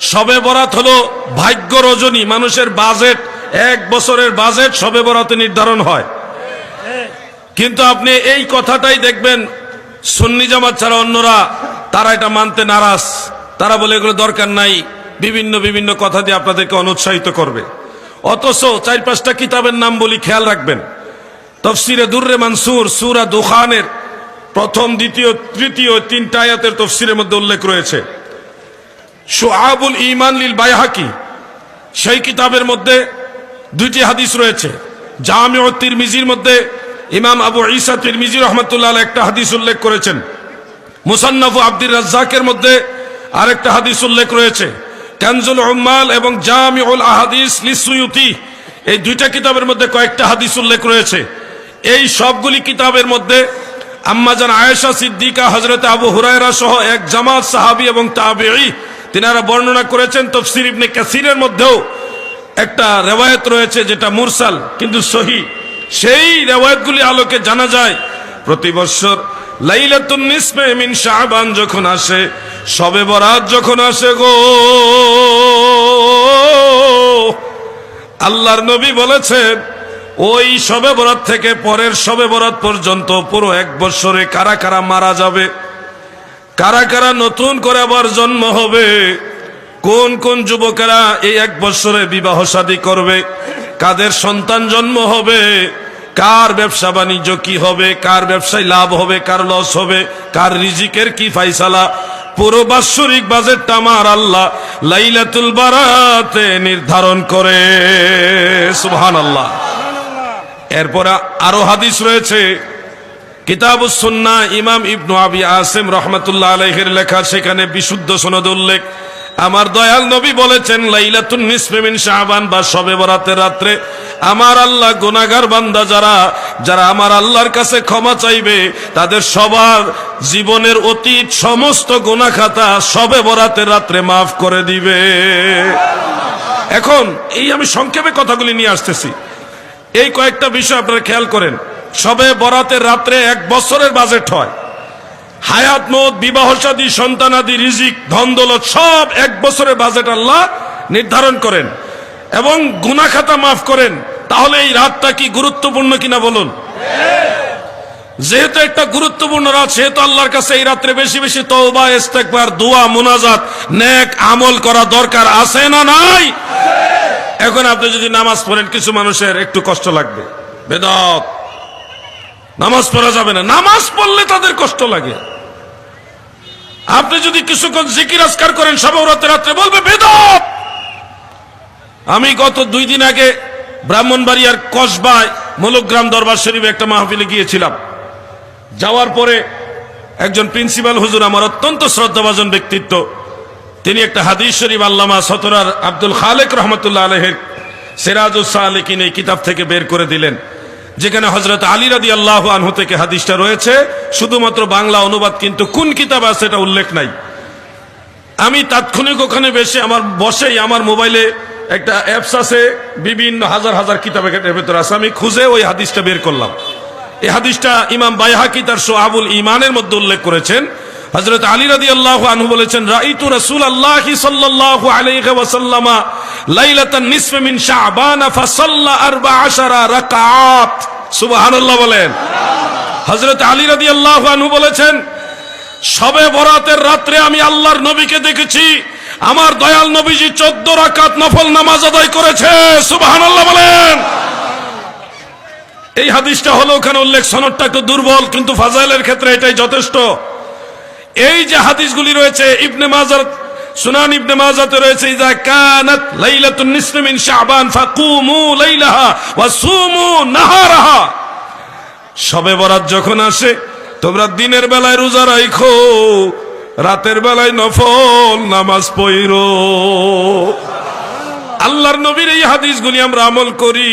সবে বরাত হলো ভাগ্য রজনী। মানুষের বাজেট এক বছরের বাজেট সবে বরাতে নির্ধারণ হয়। কিন্তু আপনি এই কথাটাই দেখবেন, সুন্নি জামাত ছাড়া অন্যরা, তারা এটা মানতে নারাজ। তারা বলে এগুলো দরকার নাই, বিভিন্ন বিভিন্ন কথা দিয়ে আপনাদেরকে অনুৎসাহিত করবে। অথচ চার পাঁচটা কিতাবের নাম বলি খেয়াল রাখবেন। তফসিরে দুর্রে মানসুর, সুরা দুখানের প্রথম, দ্বিতীয়, তৃতীয়, তিনটা আয়াতের তফসিরের মধ্যে উল্লেখ রয়েছে। সুআবুল ইমান লিল বাইহাকি। সেই কিতাবের মধ্যে দুইটি হাদিস রয়েছে। জামিউ তিরমিজির মধ্যে ইমাম আবু ঈসা তিরমিজি রহমতুল্লাহ একটা হাদিস উল্লেখ করেছেন। মুসান্নাফু আব্দুর রাজ্জাকের মধ্যে আরেকটা হাদিস উল্লেখ রয়েছে। কানজুল উম্মাল এবং জামিউল আহাদিস লিসুয়ুতি। এই দুইটা কিতাবের মধ্যে কয়েকটা হাদিস উল্লেখ রয়েছে। এই সবগুলি কিতাবের মধ্যে আম্মাজান আয়েশা সিদ্দিকা হজরত আবু হুরায়রা সহ এক জামাত সাহাবী এবং তাবেঈ তিনারা বর্ণনা করেছেন তফসির ইবনে কাসিরের মধ্যেও একটা রেওয়ায়ত রয়েছে যেটা মুরসাল, কিন্তু সহি। সেই রেওয়ায়তগুলি আলোকে জানা যায়, প্রতি বছর লাইলাতুন নিসফে মিন শাবান যখন আসে, সবে বরাত যখন আসে গো। আল্লাহর নবী বলেছেন, ওই সবে বরাত থেকে পরের সবে বরাত পর্যন্ত পুরো এক বছরে কারা কারা মারা যাবে? কারা কারা নতুন করে আবার জন্ম হবে? কোন কোন যুবকেরা এই এক বছরে বিবাহ শাদী করবে? কাদের সন্তান জন্ম হবে? কার ব্যবসা বাণিজ্য কি হবে? কার ব্যবসায় লাভ হবে? কার লস হবে? কার রিজিকের কি ফাইসালা? পুরো বাৎসরিক বাজেটটা আমার আল্লাহ লাইলাতুল বারাতে নির্ধারণ করে। সুবহান আল্লাহ এরপরে আরও হাদিস রয়েছে। কিতাব সুন্না ইমাম ইবনু আবি আসিম রহমতুল্লাহ আলহের লেখা, সেখানে বিশুদ্ধ সনদ উল্লেখ। আমার দয়াল নবী বলেছেন, লাইলাতুন নিসফে মিন শাবান, বা শবে বরাতের রাত্রে। আমার আল্লাহ গুনাহগার বান্দা যারা যারা আমার আল্লাহর কাছে ক্ষমা চাইবে, তাদের সবার জীবনের অতীত সমস্ত গুনাহ খাতা শবে বরাতের রাত্রে মাফ করে দিবে। এখন, এই আমি সংক্ষেপে কথাগুলি নিয়ে আসতেছি। এই কয়েকটা বিষয় আপনারা খেয়াল করেন। সবে বরাতের রাত্রে এক বছরের বাজেট হয়। হায়াত, মত, বিবাহ সাদী সন্তানাদি রিজিক, ধন দৌলত সব এক বছরের বাজেট আল্লাহ নির্ধারণ করেন এবং গুনা খাতা মাফ করেন। তাহলে এই রাতটা কি গুরুত্বপূর্ণ কিনা বলুন? যেহেতু একটা গুরুত্বপূর্ণ রাত, সেহেতু আল্লাহর কাছে এই রাত্রে বেশি বেশি তওবা, ইস্তেকবার, দোয়া, মুনাজাত, নেক আমল করা দরকার আছে না নাই? এখন আপনি যদি নামাজ পড়েন, কিছু মানুষের একটু কষ্ট লাগবে। বেদত নামাজ পড়া যাবে না। নামাজ পড়লে তাদের কষ্ট লাগে। আপনি যদি কিছুক্ষণ জিকির আজকার করেন সবরাতে রাত্রে বলবে বেদত আমি গত দুই দিন আগে ব্রাহ্মণবাড়িয়ার কসবায়, মলগ্রাম দরবার শরীফে একটা মাহফিলে গিয়েছিলাম। যাওয়ার পরে একজন প্রিন্সিপাল হুজুর আমার অত্যন্ত শ্রদ্ধাভাজন ব্যক্তিত্ব। তিনি একটা হাদিস শরীফ আল্লামা সতরার আব্দুল খালেক রহমতুল্লাহ আলহের সিরাজুস সালেকিন এই কিতাব থেকে বের করে দিলেন। যেখানে হজরত আলী রাদি আল্লাহ আনহু থেকে হাদিসটা রয়েছে, শুধুমাত্র বাংলা অনুবাদ কিন্তু কোন কিতাব আছে এটা উল্লেখ নাই। আমি তাৎক্ষণিক ওখানে বেশি আমার বসেই আমার মোবাইলে একটা অ্যাপস আছে, বিভিন্ন হাজার হাজার কিতাবের ভেতরে আছে, আমি খুঁজে ওই হাদিসটা বের করলাম। এই হাদিসটা ইমাম বাইহাকি তার সোহাবুল ইমানের মধ্যে উল্লেখ করেছেন হজরত আলী রাদি আল্লাহ আনহু বলেছেন, রাইতু রাসূল আল্লাহ সাল্লাল্লাহু আলাইহি ওয়াসাল্লামা লাইলাতান নিসফে মিন শাবান ফাসাল্লা 14 রাকাত সুবহানাল্লাহ বলেন। হযরত আলী রাদিয়াল্লাহু আনহু বলেছেন, সবে বরাতের রাত্রে আমি আল্লাহর নবীকে দেখেছি। আমার দয়াল নবীজি 14 রাকাত নফল নামাজ আদায় করেছে। সুবহানাল্লাহ বলেন। এই হাদিসটা হলো ওখানে উল্লেখ, সনদটা একটু দুর্বল, কিন্তু ফাজাইলের ক্ষেত্রে এটাই যথেষ্ট। এই যে হাদিসগুলি রয়েছে, ইবনে মাজার, সুনান ইবনে মাজাতে রয়েছে, ইজা কানাত লাইলাতুন নিসফি মিন শাবান ফাকুমু লাইলাহা ওয়া সুমু নাহারাহা। শবে বরাত যখন আসে, তোমরা দিনের বেলায় রোজা রাখো রাতের বেলায় নফল, নামাজ পড়ো। আল্লাহর নবীর এই হাদিসগুলি আমরা আমল করি,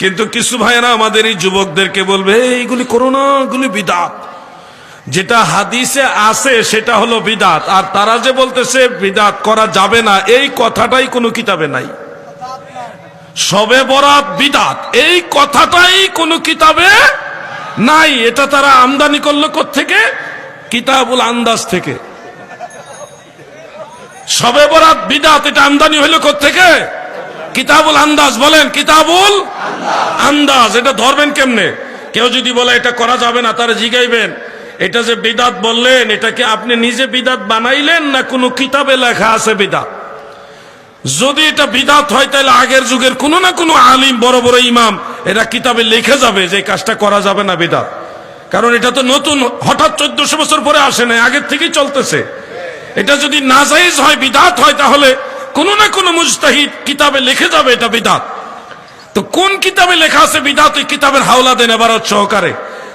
কিন্তু কিছু ভাইয়েরা আমাদের এই যুবকদেরকে বলবে এইগুলি করো না এগুলি বিদাত। যেটা হাদিসে আছে, সেটা হলো বিদাত। আর তারা যে বলতেছে, বিদাত করা যাবে না, এই কথাটাই কোনো কিতাবে নাই। সবে বরাত বিদাত, এই কথাটাই কোনো কিতাবে নাই। এটা তারা আমদানি করল থেকে কিতাবুল আন্দাজ থেকে। সবে বরাত বিদাত, এটা আমদানি হইল থেকে কিতাবুল আন্দাজ, বলেন, কিতাবুল আন্দাজ। এটা ধরবেন কেমনে? কেউ যদি বলে, এটা করা যাবে না, তারা জিগাইবেন। এটা যে বিদাত বললেন এটাকে আপনি নিজে বিদাত বানাইলেন না কোনো কিতাবে লেখা আছে বিদাত? যদি এটা বিদাত হয়, তাহলে আগের যুগের কোনো না কোনো আলিম, বড় বড় ইমাম, এরা কিতাবে লিখে যাবে যে কাজটা করা যাবে না বিদাত। কারণ এটা তো নতুন, হঠাৎ চোদ্দশো বছর পরে আসে না আগের থেকেই চলতেছে। এটা যদি নাজাইজ হয়, বিদাত হয়, তাহলে কোনো না কোনো মুজতাহিদ কিতাবে লিখে যাবে এটা বিদাত। তো কোন কিতাবে লেখা আছে বিদাত, ওই কিতাবের হাওলা দেন এবার সহকারে।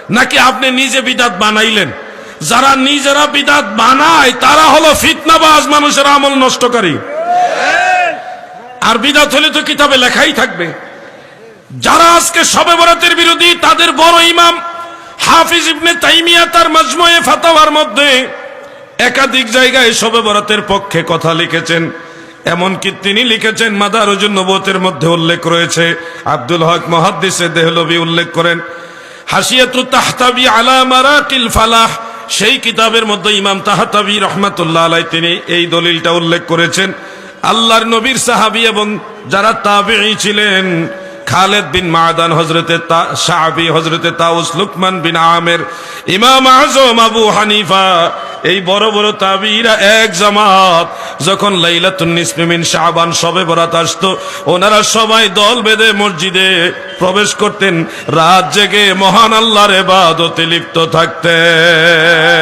নাকি আপনি নিজে বিদাত বানাইলেন? যারা নিজেরা বিদাত বানায়, তারা হলো ফিতনাবাজ মানুষের আমল নষ্টকারী। আর বিদাত হলে তো কিতাবে লেখাই থাকবে। যারা আজকে সবে বরাতের বিরোধী, তাদের বড় ইমাম হাফিজ ইবনে তাইমিয়া তার মজমুয়ে ফাতাওয়ার মধ্যে একাধিক জায়গায় সবে বরাতের পক্ষে কথা লিখেছেন। এমনকি তিনি লিখেছেন, মাদারুজুন নবতের মধ্যে উল্লেখ রয়েছে। আব্দুল হক মহাদ্দিসে দেহলবি উল্লেখ করেন হাসিয়াতু তাহতাবি আলা মারাকিল ফালাহ। সেই কিতাবের মধ্যে ইমাম তাহতাবি রহমাতুল্লাহ আলাই তিনি এই দলিলটা উল্লেখ করেছেন। আল্লাহর নবীর সাহাবি এবং যারা তাবি ছিলেন খালেদ বিন মাদান হজরতে সাহাবি হজরতে তাউস লুকমান বিন আমের, ইমাম আজম আবু হানিফা, এই বড় বড় তাবিরা এক জামাত, যখন লাইলাতুন নিসফি মিন শাবান সবে বরাত আসতো, ওনারা সবাই দল বেঁধে মসজিদে প্রবেশ করতেন, রাত জেগে মহান আল্লাহর ইবাদতে লিপ্ত থাকতেন।